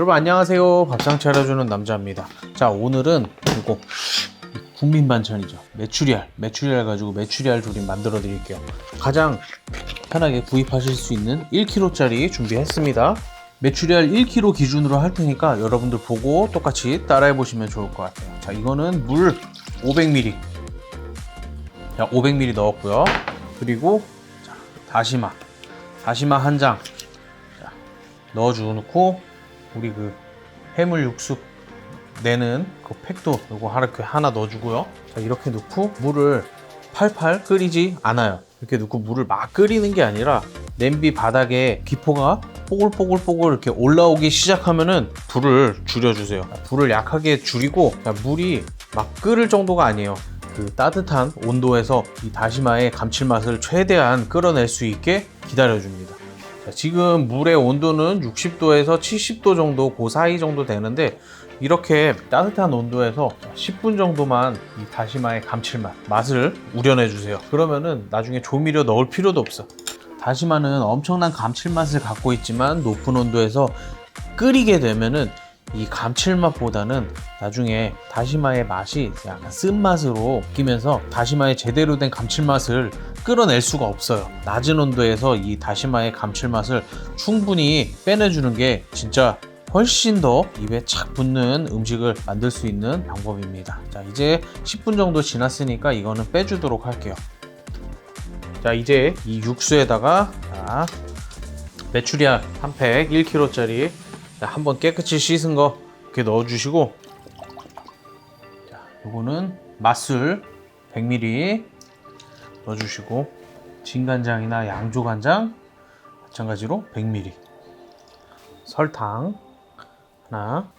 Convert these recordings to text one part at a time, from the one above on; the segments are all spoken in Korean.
여러분 안녕하세요. 밥상 차려주는 남자입니다. 자 오늘은 이거 국민 반찬이죠. 메추리알. 메추리알 가지고 메추리알 조림 만들어 드릴게요. 가장 편하게 구입하실 수 있는 1kg짜리 준비했습니다. 메추리알 1kg 기준으로 할 테니까 여러분들 보고 똑같이 따라해 보시면 좋을 것 같아요. 자 이거는 물 500ml. 자 500ml 넣었고요. 그리고 자, 다시마. 다시마 한 장. 자, 넣어주고 우리 그 해물 육수 내는 그 팩도 요거 하나, 이렇게 하나 넣어주고요. 자, 이렇게 넣고 물을 팔팔 끓이지 않아요. 이렇게 넣고 물을 막 끓이는 게 아니라 냄비 바닥에 기포가 뽀글뽀글뽀글 이렇게 올라오기 시작하면은 불을 줄여주세요. 불을 약하게 줄이고 자, 물이 막 끓을 정도가 아니에요. 그 따뜻한 온도에서 이 다시마의 감칠맛을 최대한 끌어낼 수 있게 기다려줍니다. 자, 지금 물의 온도는 60도에서 70도 정도 그 사이 정도 되는데 이렇게 따뜻한 온도에서 10분 정도만 이 다시마의 감칠맛 맛을 우려내 주세요. 그러면은 나중에 조미료 넣을 필요도 없어. 다시마는 엄청난 감칠맛을 갖고 있지만 높은 온도에서 끓이게 되면은 이 감칠맛보다는 나중에 다시마의 맛이 약간 쓴맛으로 바뀌면서 다시마의 제대로 된 감칠맛을 끌어낼 수가 없어요. 낮은 온도에서 이 다시마의 감칠맛을 충분히 빼내주는 게 진짜 훨씬 더 입에 착 붙는 음식을 만들 수 있는 방법입니다. 자, 이제 10분 정도 지났으니까 이거는 빼주도록 할게요. 자, 이제 이 육수에다가 자, 메추리알 한 팩 1kg짜리 한번 깨끗이 씻은 거 이렇게 넣어주시고. 자, 요거는 맛술 100ml 넣어주시고 진간장이나 양조간장 마찬가지로 100ml 설탕 하나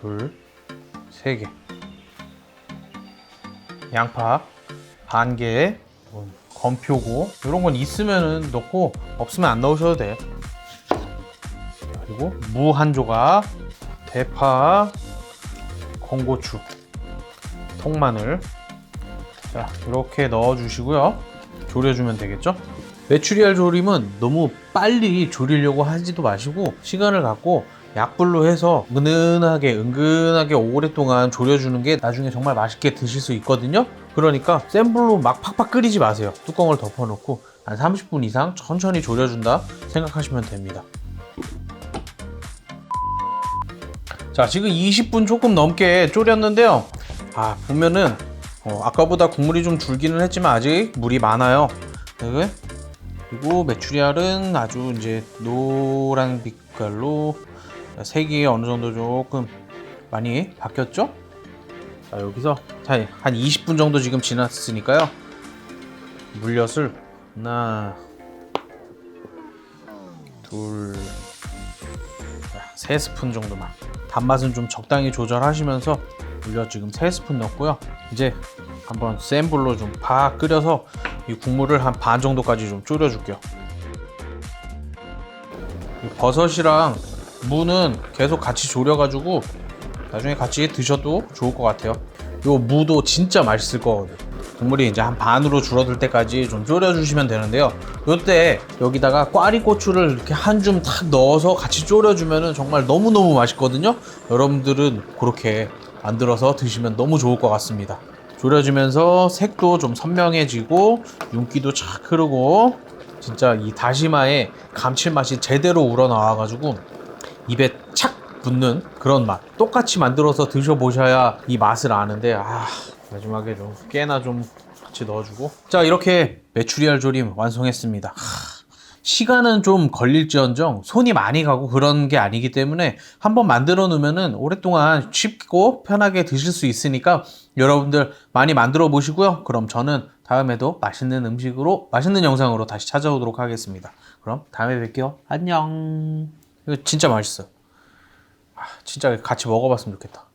둘세 개. 양파 반개 건표고 이런 건 있으면은 넣고 없으면 안 넣으셔도 돼 그리고 무 한 조각 대파 건고추 통마늘. 자 이렇게 넣어 주시고요. 졸여주면 되겠죠? 메추리알 조림은 너무 빨리 조리려고 하지도 마시고 시간을 갖고 약불로 해서 은은하게 은근하게 오랫동안 졸여주는 게 나중에 정말 맛있게 드실 수 있거든요. 그러니까 센 불로 막 팍팍 끓이지 마세요. 뚜껑을 덮어놓고 한 30분 이상 천천히 졸여준다 생각하시면 됩니다 자 지금 20분 조금 넘게 졸였는데요. 아 보면은 어, 아까보다 국물이 좀 줄기는 했지만 아직 물이 많아요. 네. 그리고 메추리알은 아주 이제 노란 빛깔로 색이 어느 정도 조금 많이 바뀌었죠? 자 여기서 자, 한 20분 정도 지금 지났으니까요. 물엿을 하나 둘세 스푼 정도만 단맛은 좀 적당히 조절하시면서 물엿 지금 3스푼 넣었고요. 이제 한번 센 불로 좀 팍 끓여서 이 국물을 한 반 정도까지 좀 졸여 줄게요. 버섯이랑 무는 계속 같이 졸여 가지고 나중에 같이 드셔도 좋을 것 같아요. 요 무도 진짜 맛있을 거거든요 국물이 이제 한 반으로 줄어들 때까지 좀 졸여 주시면 되는데요. 요때 여기다가 꽈리 고추를 이렇게 한 줌 탁 넣어서 같이 졸여 주면은 정말 너무너무 맛있거든요. 여러분들은 그렇게 만들어서 드시면 너무 좋을 것 같습니다. 졸여주면서 색도 좀 선명해지고 윤기도 착 흐르고 진짜 이 다시마의 감칠맛이 제대로 우러나와 가지고 입에 착 붙는 그런 맛. 똑같이 만들어서 드셔보셔야 이 맛을 아는데 아 마지막에 좀 깨나 좀 같이 넣어주고. 자 이렇게 메추리알 조림 완성했습니다. 하, 시간은 좀 걸릴지언정 손이 많이 가고 그런 게 아니기 때문에 한번 만들어 놓으면은 오랫동안 쉽고 편하게 드실 수 있으니까 여러분들 많이 만들어 보시고요. 그럼 저는 다음에도 맛있는 음식으로 맛있는 영상으로 다시 찾아오도록 하겠습니다. 그럼 다음에 뵐게요. 안녕. 이거 진짜 맛있어요 아, 진짜 같이 먹어봤으면 좋겠다